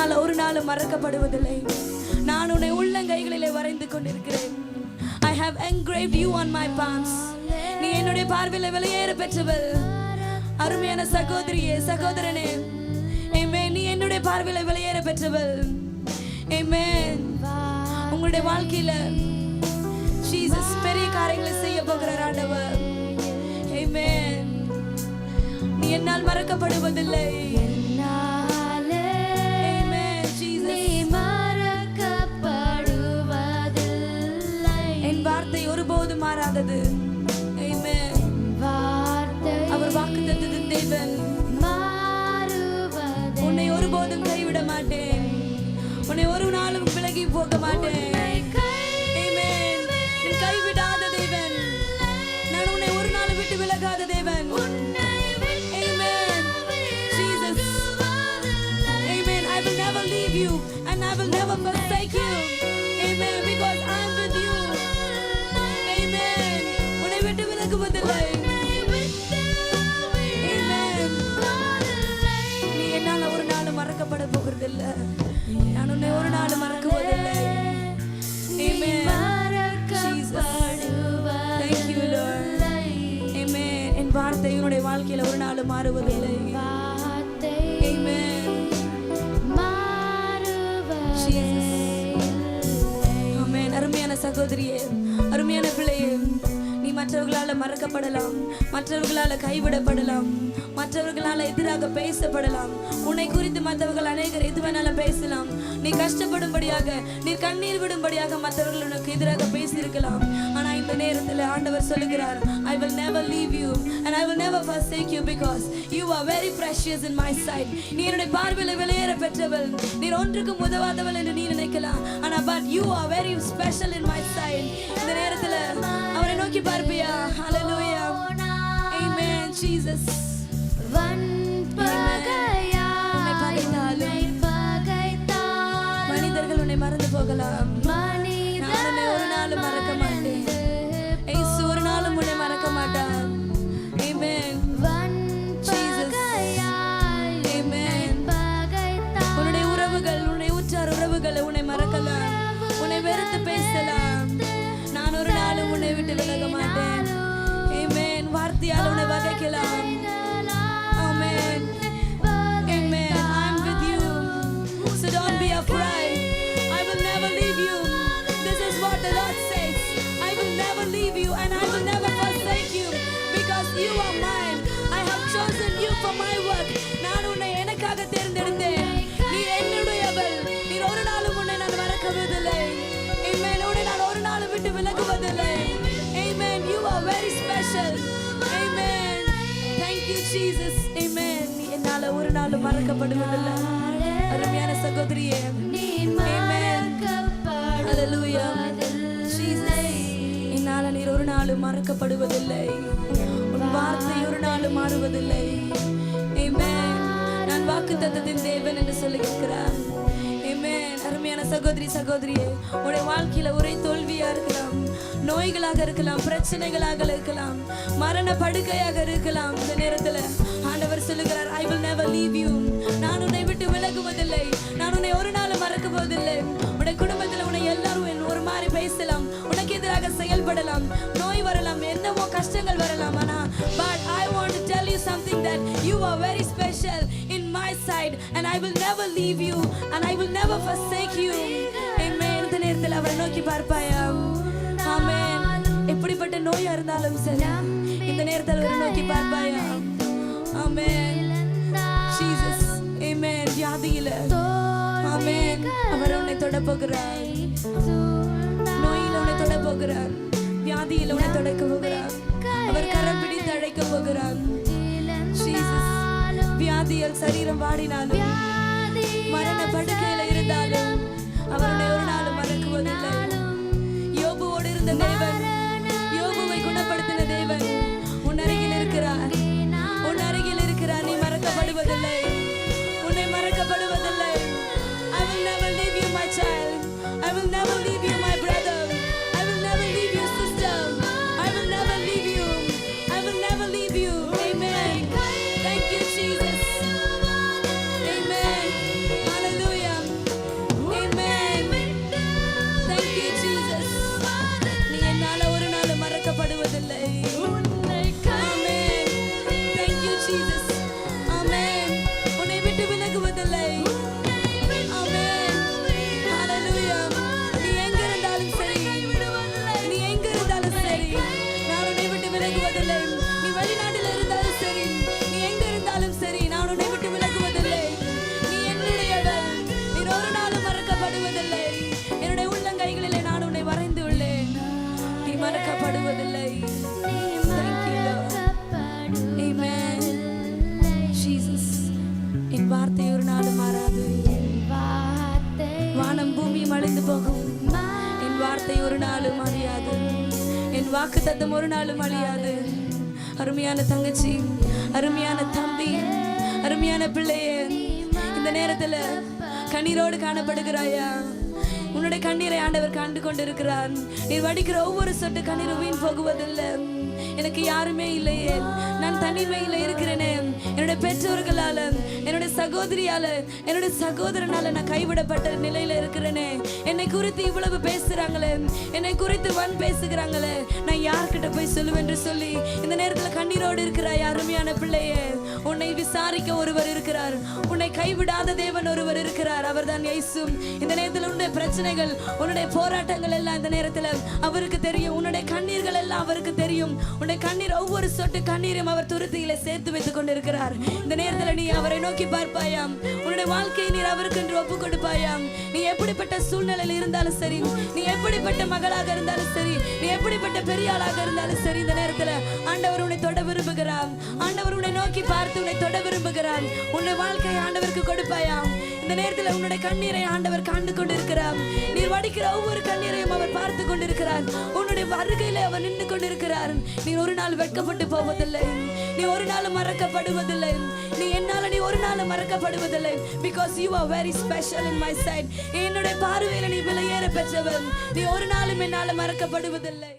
என்னால் ஒரு நாளும் மறக்கப்படுவதில்லை. நான் உன்னை உள்ளங்கைகளிலே வரைந்து கொண்டிருக்கிறேன். I have engrave you on my palms. நீ என்னுடைய பார்வையில் வெளியேற பெற்றவள். அருமையான சகோதரியே சகோதரனே. Amen. நீ என்னுடைய பார்வையில் வெளியேற பெற்றவள். Amen. உங்களுடைய வாழ்க்கையில ஜீசஸ் பெரிய காரியங்களை செய்ய போகிறார் ஆண்டவர். Amen. நீ என்னால் மறக்கப்படுவதில்லை. தேவன். உன்னை ஒருபோதும் கைவிட மாட்டேன் உன்னை ஒரு நாளும் விலகி போக மாட்டேன் கைவிடாத தேவன் நான் உன்னை ஒரு நாள் விட்டு விலகாத தேவன். I will never leave you and I will never forsake you. Amen. Because I'm with you. Amen. உன்னை விட்டு விலகுவதில்லை போகிறதில்ல. நான் உன்னை ஒரு நாள் Lord. Amen. என் வார்த்தை உன்னுடைய வாழ்க்கையில ஒரு நாள் மாறுவதில்லை. அருமையான சகோதரியே அருமையான பிள்ளையே மற்றவர்களால் மறக்கப்படலாம். மற்றவர்களால் கைவிடப்படலாம். மற்றவர்களால் எதிராக பேசப்படலாம். உன்னை குறித்து மற்றவர்கள் அநேகர் எது வேணாலும் பேசலாம். நீ கஷ்டப்படும்படியாக நீ கண்ணீர் விடும்படியாக மற்றவர்கள் உனக்கு எதிராக பேசியிருக்கலாம். ஆனால் இந்த நேரத்தில் ஆண்டவர் சொல்லுகிறார் I will never leave you and I will never forsake you because you are very precious in my sight நீ என்னுடைய பார்வையில் வெளியேற பெற்றவள். நீ ஒன்றுக்கும் உதவாதவள் என்று நீ நினைக்கலாம். ஆனால் but you are very special in my sight இந்த நேரத்தில் நோக்கி பார்ப்பியா hallelujah. Amen jesus. மனிதர்கள் உன்னை மறந்து போகலாம். உன்னை ஒரு நாளும் மறக்க மாட்டேன். ஒரு நாளும் உன்னை மறக்க மாட்டார். Amen. உன்னுடைய உறவுகள் உன்னுடைய உற்றார் உறவுகளை உன்னை மறக்கலாம். உன்னை வெறுத்து பேசலாம். விட்டு விலக மாட்டேன் Amen. வார்த்தையால் உன்னை வகைக்கலாம் Amen. Amen. I'm with you. So don't be afraid. I will never leave you. This is what the Lord says. I will never leave you and I will never forsake you because you are mine. I have chosen you for my work. நான் உன்னை எனக்காக தேர்ந்தெடுத்தேன் Jesus. Amen. நீ என்னால ஒரு நாளும் மறக்கப்படுவதில்லை அருமையான சகோதரியே Amen. Hallelujah. Jesus. என்னால நீர் ஒரு நாளும் மறக்கப்படுவதில்லை உன் வார்த்தை ஒரு நாளும் மாறுவதில்லை Amen. நான் வாக்குத்தத்தத்தின் தேவன் என்று சொல்லுகிறார் சகோதரி சகோதரியே உடைய வாழ்க்கையில ஒரே தோல்வியா இருக்கலாம். நோய்களாக இருக்கலாம் பிரச்சனைகளாக இருக்கலாம் மரண படுக்கையாக இருக்கலாம். இந்த நேரத்துல ஆண்டவர் சொல்லுகிறார் I will never leave you நான் உன்னை விட்டு விலகுவதில்லை. நான் உன்னை ஒரு நாள் மறக்க போவதில்லை உடைய குடும்பத்துல உன்னை எல்லாரும் ஒரு மாதிரி பேசலாம். உனக்கு எதிராக செயல்படலாம். Side and I will never leave you and I will never forsake you. Amen. இந்த நேரத்தில் அவரை நோக்கி பார்ப்பாயா amen. எப்படிப்பட்ட நோயா இருந்தாலும் சரி இந்த நேரத்தில் அவரை நோக்கி பார்ப்பாயா amen. Jesus. Amen. வியாதியில. Amen. அவர் உன்னை தொட போகிறார். நோயில உன்னை தொட போகிறார். வியாதியில உன்னை தொடக்க போகிறார். அவர் கரம் பிடித்து அழைக்க போகிறார். Jesus. வியாதியில் சரீரம் வாடினாலும் மரண படுக்கையில இருந்தாலும் அவர் உன்னை ஒரு நாளும் மறக்குவதில்லை யோபுவோடு இருந்த தேவன் போகும். என் வார்த்தை ஒரு நாளும் அழியாது. என் வாக்கு தத்தம் ஒரு நாளும் அழியாது. அருமையான தங்கச்சி அருமையான தம்பி அருமையான பிள்ளையே இந்த நேரத்துல கண்ணீரோடு காணப்படுகிறாயா? உன்னுடைய கண்ணீரை ஆண்டவர் கண்டு கொண்டிருக்கிறார். நீ வடிக்கிற ஒவ்வொரு சொட்டு கண்ணீர் வீண் போகுவதில்லை. எனக்கு யாருமே இல்லையே. நான் தனிமையில் இருக்கிறேனே. என்னுடைய பெற்றோர்களால சகோதரியால என்னுடைய சகோதரனால நான் கைவிடப்பட்ட நிலையில இருக்கிறேனே. என்னை குறித்து இவ்வளவு பேசுறாங்களே என்னை குறித்து வன் பேசுகிறாங்களே நான் யார்கிட்ட போய் சொல்லுவேன் என்று சொல்லி இந்த நேரத்துல கண்ணீரோடு இருக்கிறாய் அருமையான பிள்ளையே உன்னை விசாரி ஒருவர் இருக்கிறார். உன்னை கைவிடாத தேவன் ஒருவர் இருக்கிறார். அவர்தான் இயேசு. இந்த நேரத்தில் உன்னுடைய பிரச்சனைகள் உன்னுடைய போராட்டங்கள் எல்லாம் இந்த நேரத்தில் அவருக்கு தெரியும். உன்னுடைய கண்ணீர்கள் எல்லாம் அவருக்கு தெரியும். உன்னுடைய கண்ணீர் ஒவ்வொரு சொட்டு கண்ணீரும் அவர் துருத்தியில சேர்த்து வைத்துக் கொண்டிருக்கிறார். இந்த நேரத்தில் நீ அவரை நோக்கி பார்ப்பாயாம். உன்னுடைய வாழ்க்கையை நீர் அவருக்கு என்று ஒப்பு கொடுப்பாயாம். நீ எப்படிப்பட்ட சூழ்நிலையில் இருந்தாலும் சரி நீ எப்படிப்பட்ட மகளாக இருந்தாலும் சரி நீ எப்படிப்பட்ட பெரிய ஆளாக இருந்தாலும் சரி இந்த நேரத்தில் ஆண்டவர் உன்னை தொட விரும்புகிறார். ஆண்டவர் உன்னை நோக்கி பார்த்து உன்னை தொட விரும்புகிறார். உன்னுடைய வாழ்க்கையை ஆண்டவருக்கு கொடுப்பாயா இந்த நேரத்தில் உன்னுடைய கண்ணீரை ஆண்டவர் கண்டு கொண்டிருக்கிறார். நீர் வடிக்கிற ஒவ்வொரு கண்ணீரையும் அவர் பார்த்து கொண்டிருக்கிறார். உன்னுடைய வருகையில அவர் நின்று கொண்டிருக்கிறார். நீ ஒரு நாள் வெட்கப்பட்டு போவதில்லை. நீ ஒரு நாள் மறக்கப்படுவதில்லை. நீ என்னால நீ ஒரு நாள் மறக்கப்படுவதில்லை. Because you are very special in my sight என்னுடைய பார்வையில நீ விலையேற பெற்றவன். நீ ஒரு நாளும் என்னால மறக்கப்படுவதில்லை.